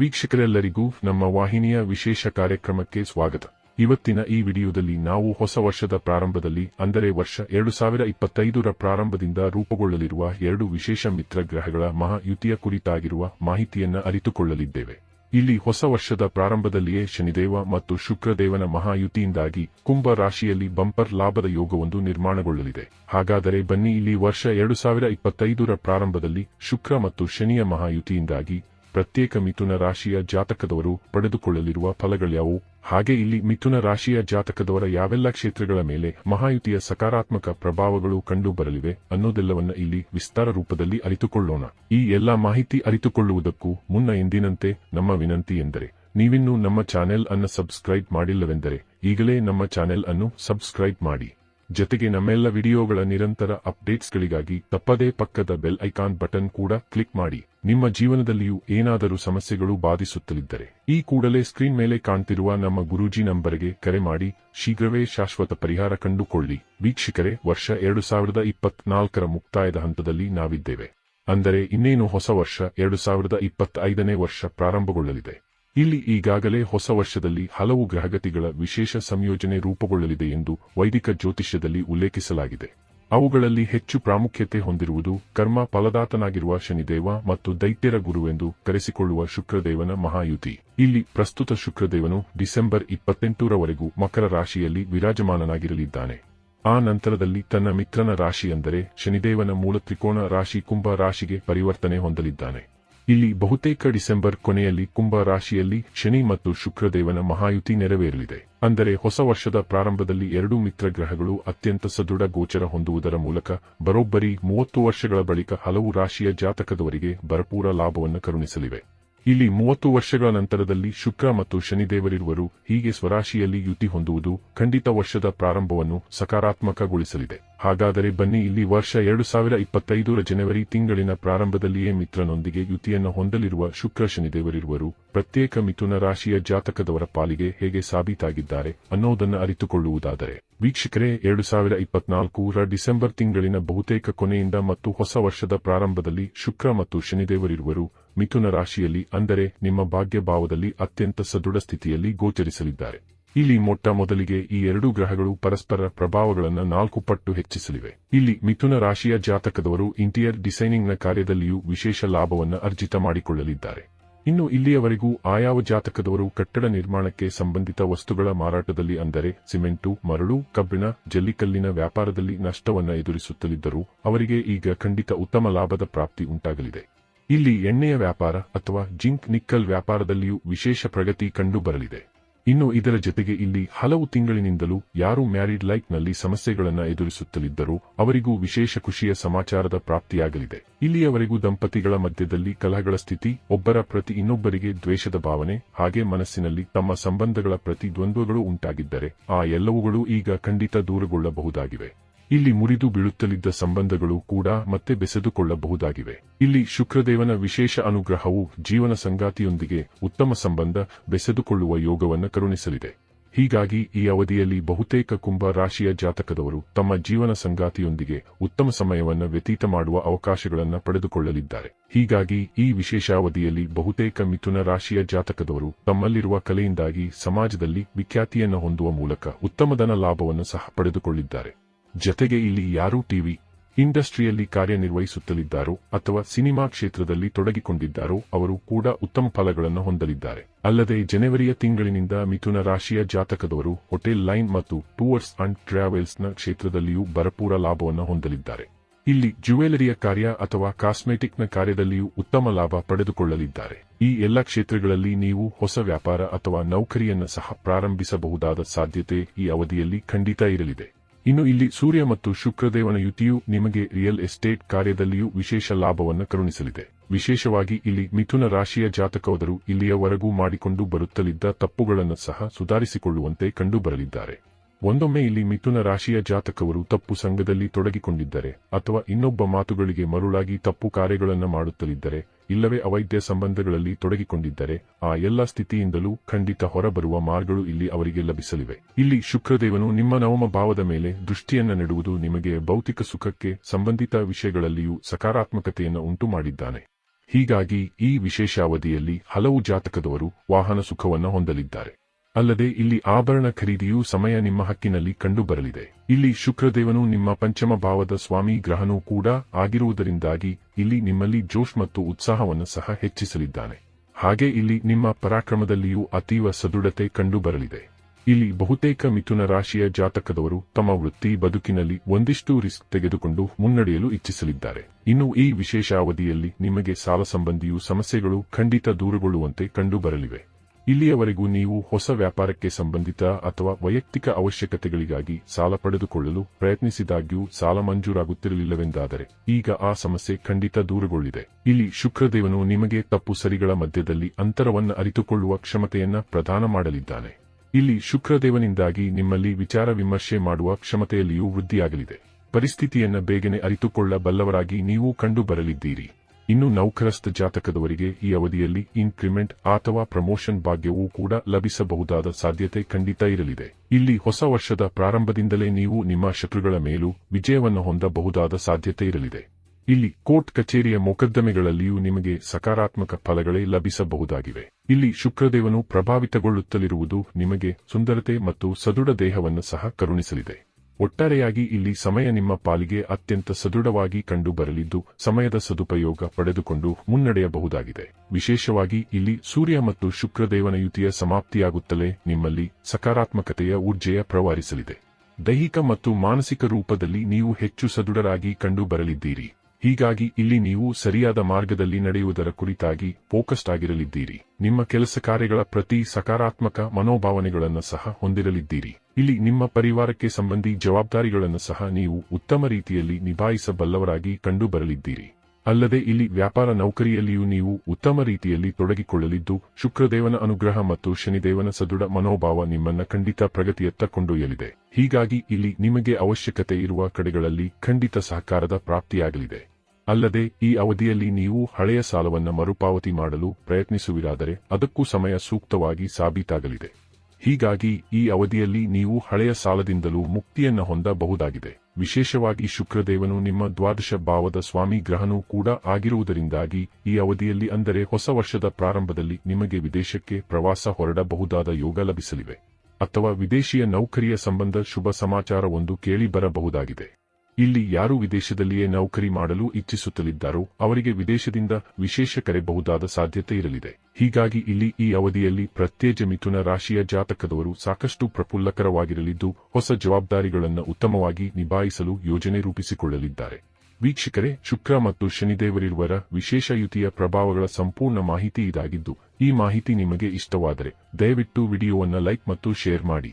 ವೀಕ್ಷಕರೆಲ್ಲರಿಗೂ ನಮ್ಮ ವಾಹಿನಿಯ ವಿಶೇಷ ಕಾರ್ಯಕ್ರಮಕ್ಕೆ ಸ್ವಾಗತ. ಇವತ್ತಿನ ಈ ವಿಡಿಯೋದಲ್ಲಿ ನಾವು ಹೊಸ ವರ್ಷದ ಪ್ರಾರಂಭದಲ್ಲಿ, ಅಂದರೆ ವರ್ಷ ಎರಡು ಸಾವಿರ ಇಪ್ಪತ್ತೈದರ ಪ್ರಾರಂಭದಿಂದ ರೂಪುಗೊಳ್ಳಲಿರುವ ಎರಡು ವಿಶೇಷ ಮಿತ್ರ ಗ್ರಹಗಳ ಮಹಾಯುತಿಯ ಕುರಿತಾಗಿರುವ ಮಾಹಿತಿಯನ್ನ ಅರಿತುಕೊಳ್ಳಲಿದ್ದೇವೆ. ಇಲ್ಲಿ ಹೊಸ ವರ್ಷದ ಪ್ರಾರಂಭದಲ್ಲಿಯೇ ಶನಿದೇವ ಮತ್ತು ಶುಕ್ರದೇವನ ಮಹಾಯುತಿಯಿಂದಾಗಿ ಕುಂಭ ರಾಶಿಯಲ್ಲಿ ಬಂಪರ್ ಲಾಭದ ಯೋಗವೊಂದು ನಿರ್ಮಾಣಗೊಳ್ಳಲಿದೆ. ಹಾಗಾದರೆ ಬನ್ನಿ ಇಲ್ಲಿ ವರ್ಷ ಎರಡು ಸಾವಿರ ಇಪ್ಪತ್ತೈದರ ಪ್ರಾರಂಭದಲ್ಲಿ ಶುಕ್ರ ಮತ್ತು ಶನಿಯ ಮಹಾಯುತಿಯಿಂದಾಗಿ ಪ್ರತ್ಯೇಕ ಮಿಥುನ ರಾಶಿಯ ಜಾತಕದವರು ಪಡೆದುಕೊಳ್ಳಲಿರುವ ಫಲಗಳ್ಯಾವು ಹಾಗೆ ಇಲ್ಲಿ ಮಿಥುನ ರಾಶಿಯ ಜಾತಕದವರ ಯಾವೆಲ್ಲ ಕ್ಷೇತ್ರಗಳ ಮೇಲೆ ಮಹಾಯುತಿಯ ಸಕಾರಾತ್ಮಕ ಪ್ರಭಾವಗಳು ಕಂಡು ಬರಲಿವೆ ಅನ್ನೋದೆಲ್ಲವನ್ನ ಇಲ್ಲಿ ವಿಸ್ತಾರ ರೂಪದಲ್ಲಿ ಅರಿತುಕೊಳ್ಳೋಣ. ಈ ಎಲ್ಲಾ ಮಾಹಿತಿ ಅರಿತುಕೊಳ್ಳುವುದಕ್ಕೂ ಮುನ್ನ ಎಂದಿನಂತೆ ನಮ್ಮ ವಿನಂತಿ ಎಂದರೆ, ನೀವಿನ್ನೂ ನಮ್ಮ ಚಾನೆಲ್ ಅನ್ನು ಸಬ್ಸ್ಕ್ರೈಬ್ ಮಾಡಿಲ್ಲವೆಂದರೆ, ಈಗಲೇ ನಮ್ಮ ಚಾನೆಲ್ ಅನ್ನು ಸಬ್ಸ್ಕ್ರೈಬ್ ಮಾಡಿ. ಜೊತೆಗೆ ನಮ್ಮೆಲ್ಲ ವಿಡಿಯೋಗಳ ನಿರಂತರ ಅಪ್ಡೇಟ್ಸ್ಗಳಿಗಾಗಿ ತಪ್ಪದೇ ಪಕ್ಕದ ಬೆಲ್ ಐಕಾನ್ ಬಟನ್ ಕೂಡ ಕ್ಲಿಕ್ ಮಾಡಿ. ನಿಮ್ಮ ಜೀವನದಲ್ಲಿಯೂ ಏನಾದರೂ ಸಮಸ್ಯೆಗಳು ಬಾಧಿಸುತ್ತಲಿದ್ದರೆ, ಈ ಕೂಡಲೇ ಸ್ಕ್ರೀನ್ ಮೇಲೆ ಕಾಣ್ತಿರುವ ನಮ್ಮ ಗುರೂಜಿ ನಂಬರ್ಗೆ ಕರೆ ಮಾಡಿ, ಶೀಘ್ರವೇ ಶಾಶ್ವತ ಪರಿಹಾರ ಕಂಡುಕೊಳ್ಳಿ. ವೀಕ್ಷಕರೇ, ವರ್ಷ ಎರಡು ಸಾವಿರದ ಇಪ್ಪತ್ನಾಲ್ಕರ ಮುಕ್ತಾಯದ ಹಂತದಲ್ಲಿ ನಾವಿದ್ದೇವೆ. ಅಂದರೆ, ಇನ್ನೇನು ಹೊಸ ವರ್ಷ ಎರಡು ಸಾವಿರದ ಇಪ್ಪತ್ತೈದನೇ ವರ್ಷ ಪ್ರಾರಂಭಗೊಳ್ಳಲಿದೆ. ಇಲ್ಲಿ ಈಗಾಗಲೇ ಹೊಸ ವರ್ಷದಲ್ಲಿ ಹಲವು ಗ್ರಹಗತಿಗಳ ವಿಶೇಷ ಸಂಯೋಜನೆ ರೂಪುಗೊಳ್ಳಲಿದೆ ಎಂದು ವೈದಿಕ ಜ್ಯೋತಿಷ್ಯದಲ್ಲಿ ಉಲ್ಲೇಖಿಸಲಾಗಿದೆ. ಅವುಗಳಲ್ಲಿ ಹೆಚ್ಚು ಪ್ರಾಮುಖ್ಯತೆ ಹೊಂದಿರುವುದು ಕರ್ಮ ಫಲದಾತನಾಗಿರುವ ಶನಿದೇವ ಮತ್ತು ದೈತ್ಯರ ಗುರುವೆಂದು ಕರೆಸಿಕೊಳ್ಳುವ ಶುಕ್ರದೇವನ ಮಹಾಯುತಿ. ಇಲ್ಲಿ ಪ್ರಸ್ತುತ ಶುಕ್ರದೇವನು ಡಿಸೆಂಬರ್ ಇಪ್ಪತ್ತೆಂಟರವರೆಗೂ ಮಕರ ರಾಶಿಯಲ್ಲಿ ವಿರಾಜಮಾನನಾಗಿರಲಿದ್ದಾನೆ. ಆ ನಂತರದಲ್ಲಿ ತನ್ನ ಮಿತ್ರನ ರಾಶಿ ಅಂದರೆ ಶನಿದೇವನ ಮೂಲ ತ್ರಿಕೋಣ ರಾಶಿ ಕುಂಭ ರಾಶಿಗೆ ಪರಿವರ್ತನೆ ಹೊಂದಲಿದ್ದಾನೆ. ಇಲ್ಲಿ ಬಹುತೇಕ ಡಿಸೆಂಬರ್ ಕೊನೆಯಲ್ಲಿ ಕುಂಭ ರಾಶಿಯಲ್ಲಿ ಶನಿ ಮತ್ತು ಶುಕ್ರದೇವನ ಮಹಾಯುತಿ ನೆರವೇರಲಿದೆ. ಅಂದರೆ ಹೊಸ ವರ್ಷದ ಪ್ರಾರಂಭದಲ್ಲಿ ಎರಡೂ ಮಿತ್ರ ಗ್ರಹಗಳು ಅತ್ಯಂತ ಸದೃಢ ಗೋಚರ ಹೊಂದುವುದರ ಮೂಲಕ ಬರೋಬ್ಬರಿ ಮೂವತ್ತು ವರ್ಷಗಳ ಬಳಿಕ ಹಲವು ರಾಶಿಯ ಜಾತಕದವರಿಗೆ ಭರಪೂರ ಲಾಭವನ್ನು ಕರುಣಿಸಲಿವೆ. ಇಲ್ಲಿ ಮೂವತ್ತು ವರ್ಷಗಳ ನಂತರದಲ್ಲಿ ಶುಕ್ರ ಮತ್ತು ಶನಿದೇವರಿರುವರು ಹೀಗೆ ಸ್ವರಾಶಿಯಲ್ಲಿ ಯುತಿ ಹೊಂದುವುದು ಖಂಡಿತ ವರ್ಷದ ಪ್ರಾರಂಭವನ್ನು ಸಕಾರಾತ್ಮಕಗೊಳಿಸಲಿದೆ. ಹಾಗಾದರೆ ಬನ್ನಿ ಇಲ್ಲಿ ವರ್ಷ ಎರಡು ಸಾವಿರ ಇಪ್ಪತ್ತೈದರ ಜನವರಿ ತಿಂಗಳಿನ ಪ್ರಾರಂಭದಲ್ಲಿಯೇ ಮಿತ್ರನೊಂದಿಗೆ ಯುತಿಯನ್ನು ಹೊಂದಲಿರುವ ಶುಕ್ರ ಶನಿದೇವರಿರುವರು ಪ್ರತ್ಯೇಕ ಮಿಥುನ ರಾಶಿಯ ಜಾತಕದವರ ಪಾಲಿಗೆ ಹೇಗೆ ಸಾಬೀತಾಗಿದ್ದಾರೆ ಅನ್ನೋದನ್ನು ಅರಿತುಕೊಳ್ಳುವುದಾದರೆ. ವೀಕ್ಷಕರೇ, ಎರಡು ಸಾವಿರ ಇಪ್ಪತ್ನಾಲ್ಕರ ಡಿಸೆಂಬರ್ ತಿಂಗಳಿನ ಬಹುತೇಕ ಕೊನೆಯಿಂದ ಮತ್ತು ಹೊಸ ವರ್ಷದ ಪ್ರಾರಂಭದಲ್ಲಿ ಶುಕ್ರ ಮತ್ತು ಶನಿದೇವರಿರುವರು ಮಿಥುನ ರಾಶಿಯಲ್ಲಿ ಅಂದರೆ ನಿಮ್ಮ ಭಾಗ್ಯಭಾವದಲ್ಲಿ ಅತ್ಯಂತ ಸದೃಢ ಸ್ಥಿತಿಯಲ್ಲಿ ಗೋಚರಿಸಲಿದ್ದಾರೆ. ಇಲ್ಲಿ ಮೊಟ್ಟ ಮೊದಲಿಗೆ ಈ ಎರಡೂ ಗ್ರಹಗಳು ಪರಸ್ಪರ ಪ್ರಭಾವಗಳನ್ನು ನಾಲ್ಕು ಪಟ್ಟು ಹೆಚ್ಚಿಸಲಿವೆ. ಇಲ್ಲಿ ಮಿಥುನ ರಾಶಿಯ ಜಾತಕದವರು ಇಂಟೀರಿಯರ್ ಡಿಸೈನಿಂಗ್ನ ಕಾರ್ಯದಲ್ಲಿಯೂ ವಿಶೇಷ ಲಾಭವನ್ನು ಅರ್ಜಿತ ಮಾಡಿಕೊಳ್ಳಲಿದ್ದಾರೆ. ಇನ್ನು ಇಲ್ಲಿಯವರೆಗೂ ಆಯಾವ ಜಾತಕದವರು ಕಟ್ಟಡ ನಿರ್ಮಾಣಕ್ಕೆ ಸಂಬಂಧಿತ ವಸ್ತುಗಳ ಮಾರಾಟದಲ್ಲಿ ಅಂದರೆ ಸಿಮೆಂಟು, ಮರಳು, ಕಬ್ಬಿಣ, ಜಲ್ಲಿಕಲ್ಲಿನ ವ್ಯಾಪಾರದಲ್ಲಿ ನಷ್ಟವನ್ನು ಎದುರಿಸುತ್ತಲಿದ್ದರೂ ಅವರಿಗೆ ಈಗ ಖಂಡಿತ ಉತ್ತಮ ಲಾಭದ ಪ್ರಾಪ್ತಿ ಉಂಟಾಗಲಿದೆ. ಇಲ್ಲಿ ಎಣ್ಣೆಯ ವ್ಯಾಪಾರ ಅಥವಾ ಜಿಂಕ್ ನಿಕ್ಕಲ್ ವ್ಯಾಪಾರದಲ್ಲಿಯೂ ವಿಶೇಷ ಪ್ರಗತಿ ಕಂಡುಬರಲಿದೆ. ಇನ್ನು ಇದರ ಜೊತೆಗೆ ಇಲ್ಲಿ ಹಲವು ತಿಂಗಳಿನಿಂದಲೂ ಯಾರು ಮ್ಯಾರಿಡ್ ಲೈಫ್ನಲ್ಲಿ ಸಮಸ್ಯೆಗಳನ್ನು ಎದುರಿಸುತ್ತಲಿದ್ದರೂ ಅವರಿಗೂ ವಿಶೇಷ ಖುಷಿಯ ಸಮಾಚಾರದ ಪ್ರಾಪ್ತಿಯಾಗಲಿದೆ. ಇಲ್ಲಿಯವರೆಗೂ ದಂಪತಿಗಳ ಮಧ್ಯದಲ್ಲಿ ಕಲಹಗಳ ಸ್ಥಿತಿ, ಒಬ್ಬರ ಪ್ರತಿ ಇನ್ನೊಬ್ಬರಿಗೆ ದ್ವೇಷದ ಭಾವನೆ, ಹಾಗೆ ಮನಸ್ಸಿನಲ್ಲಿ ತಮ್ಮ ಸಂಬಂಧಗಳ ಪ್ರತಿ ದ್ವಂದ್ವಗಳು ಉಂಟಾಗಿದ್ದರೆ ಆ ಎಲ್ಲವುಗಳು ಈಗ ಖಂಡಿತ ದೂರಗೊಳ್ಳಬಹುದಾಗಿವೆ. ಇಲ್ಲಿ ಮುರಿದು ಬೀಳುತ್ತಲಿದ್ದ ಸಂಬಂಧಗಳು ಕೂಡ ಮತ್ತೆ ಬೆಸೆದುಕೊಳ್ಳಬಹುದಾಗಿವೆ. ಇಲ್ಲಿ ಶುಕ್ರದೇವನ ವಿಶೇಷ ಅನುಗ್ರಹವು ಜೀವನ ಸಂಗಾತಿಯೊಂದಿಗೆ ಉತ್ತಮ ಸಂಬಂಧ ಬೆಸೆದುಕೊಳ್ಳುವ ಯೋಗವನ್ನು ಕರುಣಿಸಲಿದೆ. ಹೀಗಾಗಿ ಈ ಅವಧಿಯಲ್ಲಿ ಬಹುತೇಕ ಕುಂಭ ರಾಶಿಯ ಜಾತಕದವರು ತಮ್ಮ ಜೀವನ ಸಂಗಾತಿಯೊಂದಿಗೆ ಉತ್ತಮ ಸಮಯವನ್ನು ವ್ಯತೀತ ಮಾಡುವ ಅವಕಾಶಗಳನ್ನು ಪಡೆದುಕೊಳ್ಳಲಿದ್ದಾರೆ. ಹೀಗಾಗಿ ಈ ವಿಶೇಷ ಅವಧಿಯಲ್ಲಿ ಬಹುತೇಕ ಮಿಥುನ ರಾಶಿಯ ಜಾತಕದವರು ತಮ್ಮಲ್ಲಿರುವ ಕಲೆಯಿಂದಾಗಿ ಸಮಾಜದಲ್ಲಿ ವಿಖ್ಯಾತಿಯನ್ನು ಹೊಂದುವ ಮೂಲಕ ಉತ್ತಮದನ ಲಾಭವನ್ನು ಸಹ ಪಡೆದುಕೊಳ್ಳಿದ್ದಾರೆ. ಜತೆಗೆ ಇಲ್ಲಿ ಯಾರೂ ಟಿವಿ ಇಂಡಸ್ಟ್ರಿಯಲ್ಲಿ ಕಾರ್ಯನಿರ್ವಹಿಸುತ್ತಲಿದ್ದಾರೋ ಅಥವಾ ಸಿನಿಮಾ ಕ್ಷೇತ್ರದಲ್ಲಿ ತೊಡಗಿಕೊಂಡಿದ್ದಾರೋ ಅವರು ಕೂಡ ಉತ್ತಮ ಫಲಗಳನ್ನು ಹೊಂದಲಿದ್ದಾರೆ. ಅಲ್ಲದೆ ಜನವರಿಯ ತಿಂಗಳಿನಿಂದ ಮಿಥುನ ರಾಶಿಯ ಜಾತಕದವರು ಹೋಟೆಲ್ ಲೈನ್ ಮತ್ತು ಟೂರ್ಸ್ ಅಂಡ್ ಟ್ರಾವೆಲ್ಸ್ನ ಕ್ಷೇತ್ರದಲ್ಲಿಯೂ ಭರಪೂರ ಲಾಭವನ್ನು ಹೊಂದಲಿದ್ದಾರೆ. ಇಲ್ಲಿ ಜ್ಯುವೆಲರಿಯ ಕಾರ್ಯ ಅಥವಾ ಕಾಸ್ಮೆಟಿಕ್ನ ಕಾರ್ಯದಲ್ಲಿಯೂ ಉತ್ತಮ ಲಾಭ ಪಡೆದುಕೊಳ್ಳಲಿದ್ದಾರೆ. ಈ ಎಲ್ಲ ಕ್ಷೇತ್ರಗಳಲ್ಲಿ ನೀವು ಹೊಸ ವ್ಯಾಪಾರ ಅಥವಾ ನೌಕರಿಯನ್ನು ಸಹ ಪ್ರಾರಂಭಿಸಬಹುದಾದ ಸಾಧ್ಯತೆ ಈ ಅವಧಿಯಲ್ಲಿ ಖಂಡಿತ ಇರಲಿದೆ. ಇನ್ನು ಇಲ್ಲಿ ಸೂರ್ಯ ಮತ್ತು ಶುಕ್ರದೇವನ ಯುತಿಯು ನಿಮಗೆ ರಿಯಲ್ ಎಸ್ಟೇಟ್ ಕಾರ್ಯದಲ್ಲಿಯೂ ವಿಶೇಷ ಲಾಭವನ್ನು ಕರುಣಿಸಲಿದೆ. ವಿಶೇಷವಾಗಿ ಇಲ್ಲಿ ಮಿಥುನ ರಾಶಿಯ ಜಾತಕವದರು ಇಲ್ಲಿಯವರೆಗೂ ಮಾಡಿಕೊಂಡು ಬರುತ್ತಲಿದ್ದ ತಪ್ಪುಗಳನ್ನು ಸಹ ಸುಧಾರಿಸಿಕೊಳ್ಳುವಂತೆ ಕಂಡುಬರಲಿದ್ದಾರೆ. ಒಂದೊಮ್ಮೆ ಇಲ್ಲಿ ಮಿಥುನ ರಾಶಿಯ ಜಾತಕವರು ತಪ್ಪು ಸಂಘದಲ್ಲಿ ತೊಡಗಿಕೊಂಡಿದ್ದರೆ ಅಥವಾ ಇನ್ನೊಬ್ಬ ಮಾತುಗಳಿಗೆ ಮರುಳಾಗಿ ತಪ್ಪು ಕಾರ್ಯಗಳನ್ನು ಮಾಡುತ್ತಲಿದ್ದರೆ, ಇಲ್ಲವೇ ಅವೈದ್ಯ ಸಂಬಂಧಗಳಲ್ಲಿ ತೊಡಗಿಕೊಂಡಿದ್ದರೆ, ಆ ಎಲ್ಲ ಸ್ಥಿತಿಯಿಂದಲೂ ಖಂಡಿತ ಹೊರಬರುವ ಮಾರ್ಗಗಳು ಇಲ್ಲಿ ಅವರಿಗೆ ಲಭಿಸಲಿವೆ. ಇಲ್ಲಿ ಶುಕ್ರದೇವನು ನಿಮ್ಮ ನವಮ ಭಾವದ ಮೇಲೆ ದೃಷ್ಟಿಯನ್ನು ನೆಡುವುದು ನಿಮಗೆ ಭೌತಿಕ ಸುಖಕ್ಕೆ ಸಂಬಂಧಿತ ವಿಷಯಗಳಲ್ಲಿಯೂ ಸಕಾರಾತ್ಮಕತೆಯನ್ನು ಉಂಟು ಮಾಡಿದ್ದಾನೆ ಹೀಗಾಗಿ ಈ ವಿಶೇಷಾವಧಿಯಲ್ಲಿ ಹಲವು ಜಾತಕದವರು ವಾಹನ ಸುಖವನ್ನು ಹೊಂದಲಿದ್ದಾರೆ. ಅಲ್ಲದೆ ಇಲ್ಲಿ ಆಭರಣ ಖರೀದಿಯೂ ಸಮಯ ನಿಮ್ಮ ಹಕ್ಕಿನಲ್ಲಿ ಕಂಡುಬರಲಿದೆ. ಇಲ್ಲಿ ಶುಕ್ರದೇವನು ನಿಮ್ಮ ಪಂಚಮ ಭಾವದ ಸ್ವಾಮಿ ಗ್ರಹನೂ ಕೂಡ ಆಗಿರುವುದರಿಂದಾಗಿ ಇಲ್ಲಿ ನಿಮ್ಮಲ್ಲಿ ಜೋಶ್ ಮತ್ತು ಉತ್ಸಾಹವನ್ನು ಸಹ ಹೆಚ್ಚಿಸಲಿದ್ದಾನೆ. ಹಾಗೆ ಇಲ್ಲಿ ನಿಮ್ಮ ಪರಾಕ್ರಮದಲ್ಲಿಯೂ ಅತೀವ ಸದೃಢತೆ ಕಂಡುಬರಲಿದೆ. ಇಲ್ಲಿ ಬಹುತೇಕ ಮಿಥುನ ರಾಶಿಯ ಜಾತಕದವರು ತಮ್ಮ ವೃತ್ತಿ ಬದುಕಿನಲ್ಲಿ ಒಂದಿಷ್ಟು ರಿಸ್ಕ್ ತೆಗೆದುಕೊಂಡು ಮುನ್ನಡೆಯಲು ಇಚ್ಛಿಸಲಿದ್ದಾರೆ. ಇನ್ನು ಈ ವಿಶೇಷ ಅವಧಿಯಲ್ಲಿ ನಿಮಗೆ ಸಾಲ ಸಂಬಂಧಿಯು ಸಮಸ್ಯೆಗಳು ಖಂಡಿತ ದೂರಗೊಳ್ಳುವಂತೆ ಕಂಡುಬರಲಿವೆ. ಇಲ್ಲಿಯವರೆಗೂ ನೀವು ಹೊಸ ವ್ಯಾಪಾರಕ್ಕೆ ಸಂಬಂಧಿತ ಅಥವಾ ವೈಯಕ್ತಿಕ ಅವಶ್ಯಕತೆಗಳಿಗಾಗಿ ಸಾಲ ಪಡೆದುಕೊಳ್ಳಲು ಪ್ರಯತ್ನಿಸಿದಾಗ್ಯೂ ಸಾಲ ಮಂಜೂರಾಗುತ್ತಿರಲಿಲ್ಲವೆಂದಾದರೆ ಈಗ ಆ ಸಮಸ್ಯೆ ಖಂಡಿತ ದೂರಗೊಳ್ಳಿದೆ. ಇಲ್ಲಿ ಶುಕ್ರದೇವನು ನಿಮಗೆ ತಪ್ಪು ಸರಿಗಳ ಮಧ್ಯದಲ್ಲಿ ಅಂತರವನ್ನು ಅರಿತುಕೊಳ್ಳುವ ಕ್ಷಮತೆಯನ್ನ ಪ್ರದಾನ ಮಾಡಲಿದ್ದಾನೆ. ಇಲ್ಲಿ ಶುಕ್ರದೇವನಿಂದಾಗಿ ನಿಮ್ಮಲ್ಲಿ ವಿಚಾರ ವಿಮರ್ಶೆ ಮಾಡುವ ಕ್ಷಮತೆಯಲ್ಲಿಯೂ ವೃದ್ಧಿಯಾಗಲಿದೆ. ಪರಿಸ್ಥಿತಿಯನ್ನ ಬೇಗನೆ ಅರಿತುಕೊಳ್ಳಬಲ್ಲವರಾಗಿ ನೀವು ಕಂಡು ಬರಲಿದ್ದೀರಿ ಇನ್ನು ನೌಕರಸ್ಥ ಜಾತಕದವರಿಗೆ ಈ ಅವಧಿಯಲ್ಲಿ ಇನ್ಕ್ರಿಮೆಂಟ್ ಅಥವಾ ಪ್ರಮೋಷನ್ ಭಾಗ್ಯವೂ ಕೂಡ ಲಭಿಸಬಹುದಾದ ಸಾಧ್ಯತೆ ಖಂಡಿತ ಇರಲಿದೆ. ಇಲ್ಲಿ ಹೊಸ ವರ್ಷದ ಪ್ರಾರಂಭದಿಂದಲೇ ನೀವು ನಿಮ್ಮ ಶತ್ರುಗಳ ಮೇಲೂ ವಿಜಯವನ್ನು ಹೊಂದಬಹುದಾದ ಸಾಧ್ಯತೆ ಇರಲಿದೆ. ಇಲ್ಲಿ ಕೋರ್ಟ್ ಕಚೇರಿಯ ಮೊಕದ್ದಮೆಗಳಲ್ಲಿಯೂ ನಿಮಗೆ ಸಕಾರಾತ್ಮಕ ಫಲಗಳೇ ಲಭಿಸಬಹುದಾಗಿವೆ. ಇಲ್ಲಿ ಶುಕ್ರದೇವನು ಪ್ರಭಾವಿತಗೊಳ್ಳುತ್ತಲಿರುವುದು ನಿಮಗೆ ಸುಂದರತೆ ಮತ್ತು ಸದೃಢ ದೇಹವನ್ನು ಸಹ ಕರುಣಿಸಲಿದೆ. ಒಟ್ಟಾರೆಯಾಗಿ ಇಲ್ಲಿ ಸಮಯ ನಿಮ್ಮ ಪಾಲಿಗೆ ಅತ್ಯಂತ ಸದೃಢವಾಗಿ ಕಂಡುಬರಲಿದ್ದು ಸಮಯದ ಸದುಪಯೋಗ ಪಡೆದುಕೊಂಡು ಮುನ್ನಡೆಯಬಹುದಾಗಿದೆ. ವಿಶೇಷವಾಗಿ ಇಲ್ಲಿ ಸೂರ್ಯ ಮತ್ತು ಶುಕ್ರದೇವನ ಯುತಿಯ ಸಮಾಪ್ತಿಯಾಗುತ್ತಲೇ ನಿಮ್ಮಲ್ಲಿ ಸಕಾರಾತ್ಮಕತೆಯ ಊರ್ಜೆಯ ಪ್ರವಾರಿಸಲಿದೆ. ದೈಹಿಕ ಮತ್ತು ಮಾನಸಿಕ ರೂಪದಲ್ಲಿ ನೀವು ಹೆಚ್ಚು ಸದೃಢರಾಗಿ ಕಂಡುಬರಲಿದ್ದೀರಿ. ಹೀಗಾಗಿ ಇಲ್ಲಿ ನೀವು ಸರಿಯಾದ ಮಾರ್ಗದಲ್ಲಿ ನಡೆಯುವುದರ ಕುರಿತಾಗಿ ಫೋಕಸ್ಡ್ ಆಗಿರಲಿದ್ದೀರಿ. ನಿಮ್ಮ ಕೆಲಸ ಕಾರ್ಯಗಳ ಪ್ರತಿ ಸಕಾರಾತ್ಮಕ ಮನೋಭಾವನೆಗಳನ್ನು ಸಹ ಹೊಂದಿರಲಿದ್ದೀರಿ. ಇಲ್ಲಿ ನಿಮ್ಮ ಪರಿವಾರಕ್ಕೆ ಸಂಬಂಧಿ ಜವಾಬ್ದಾರಿಗಳನ್ನು ಸಹ ನೀವು ಉತ್ತಮ ರೀತಿಯಲ್ಲಿ ನಿಭಾಯಿಸಬಲ್ಲವರಾಗಿ ಕಂಡುಬರಲಿದ್ದೀರಿ. ಅಲ್ಲದೆ ಇಲ್ಲಿ ವ್ಯಾಪಾರ ನೌಕರಿಯಲ್ಲಿಯೂ ನೀವು ಉತ್ತಮ ರೀತಿಯಲ್ಲಿ ತೊಡಗಿಕೊಳ್ಳಲಿದ್ದು, ಶುಕ್ರದೇವನ ಅನುಗ್ರಹ ಮತ್ತು ಶನಿದೇವನ ಸದೃಢ ಮನೋಭಾವ ನಿಮ್ಮನ್ನ ಖಂಡಿತ ಪ್ರಗತಿಯತ್ತ ಕೊಂಡೊಯ್ಯಲಿದೆ. ಹೀಗಾಗಿ ಇಲ್ಲಿ ನಿಮಗೆ ಅವಶ್ಯಕತೆ ಇರುವ ಕಡೆಗಳಲ್ಲಿ ಖಂಡಿತ ಸಹಕಾರದ ಪ್ರಾಪ್ತಿಯಾಗಲಿದೆ. ಅಲ್ಲದೆ, ಈ ಅವಧಿಯಲ್ಲಿ ನೀವು ಹಳೆಯ ಸಾಲವನ್ನು ಮರುಪಾವತಿ ಮಾಡಲು ಪ್ರಯತ್ನಿಸುವಿರಾದರೆ ಅದಕ್ಕೂ ಸಮಯ ಸೂಕ್ತವಾಗಿ ಸಾಬೀತಾಗಲಿದೆ. ಹೀಗಾಗಿ ಈ ಅವಧಿಯಲ್ಲಿ ನೀವು ಹಳೆಯ ಸಾಲದಿಂದಲೂ ಮುಕ್ತಿಯನ್ನು ಹೊಂದಬಹುದಾಗಿದೆ. ವಿಶೇಷವಾಗಿ ಶುಕ್ರದೇವನು ನಿಮ್ಮ ದ್ವಾದಶ ಭಾವದ ಸ್ವಾಮಿ ಗ್ರಹನೂ ಕೂಡ ಆಗಿರುವುದರಿಂದಾಗಿ ಈ ಅವಧಿಯಲ್ಲಿ ಅಂದರೆ ಹೊಸ ವರ್ಷದ ಪ್ರಾರಂಭದಲ್ಲಿ ನಿಮಗೆ ವಿದೇಶಕ್ಕೆ ಪ್ರವಾಸ ಹೊರಡಬಹುದಾದ ಯೋಗ ಲಭಿಸಲಿವೆ. ಅಥವಾ ವಿದೇಶಿಯ ನೌಕರಿಯ ಸಂಬಂಧ ಶುಭ ಸಮಾಚಾರವೊಂದು ಕೇಳಿ ಬರಬಹುದಾಗಿದೆ. ಇಲ್ಲಿ ಯಾರು ವಿದೇಶದಲ್ಲಿಯೇ ನೌಕರಿ ಮಾಡಲು ಇಚ್ಛಿಸುತ್ತಲಿದ್ದಾರೋ ಅವರಿಗೆ ವಿದೇಶದಿಂದ ವಿಶೇಷ ಕರೆಬಹುದಾದ ಸಾಧ್ಯತೆ ಇರಲಿದೆ. ಹೀಗಾಗಿ ಇಲ್ಲಿ ಈ ಅವಧಿಯಲ್ಲಿ ಪ್ರತ್ಯೇಕ ಮಿಥುನ ರಾಶಿಯ ಜಾತಕದವರು ಸಾಕಷ್ಟು ಪ್ರಫುಲ್ಲಕರವಾಗಿರಲಿದ್ದು ಹೊಸ ಜವಾಬ್ದಾರಿಗಳನ್ನು ಉತ್ತಮವಾಗಿ ನಿಭಾಯಿಸಲು ಯೋಜನೆ ರೂಪಿಸಿಕೊಳ್ಳಲಿದ್ದಾರೆ. ವೀಕ್ಷಕರೇ, ಶುಕ್ರ ಮತ್ತು ಶನಿದೇವರಿರುವರ ವಿಶೇಷ ಯುತಿಯ ಪ್ರಭಾವಗಳ ಸಂಪೂರ್ಣ ಮಾಹಿತಿ ಇದಾಗಿದ್ದು, ಈ ಮಾಹಿತಿ ನಿಮಗೆ ಇಷ್ಟವಾದರೆ ದಯವಿಟ್ಟು ವಿಡಿಯೋವನ್ನು ಲೈಕ್ ಮತ್ತು ಶೇರ್ ಮಾಡಿ.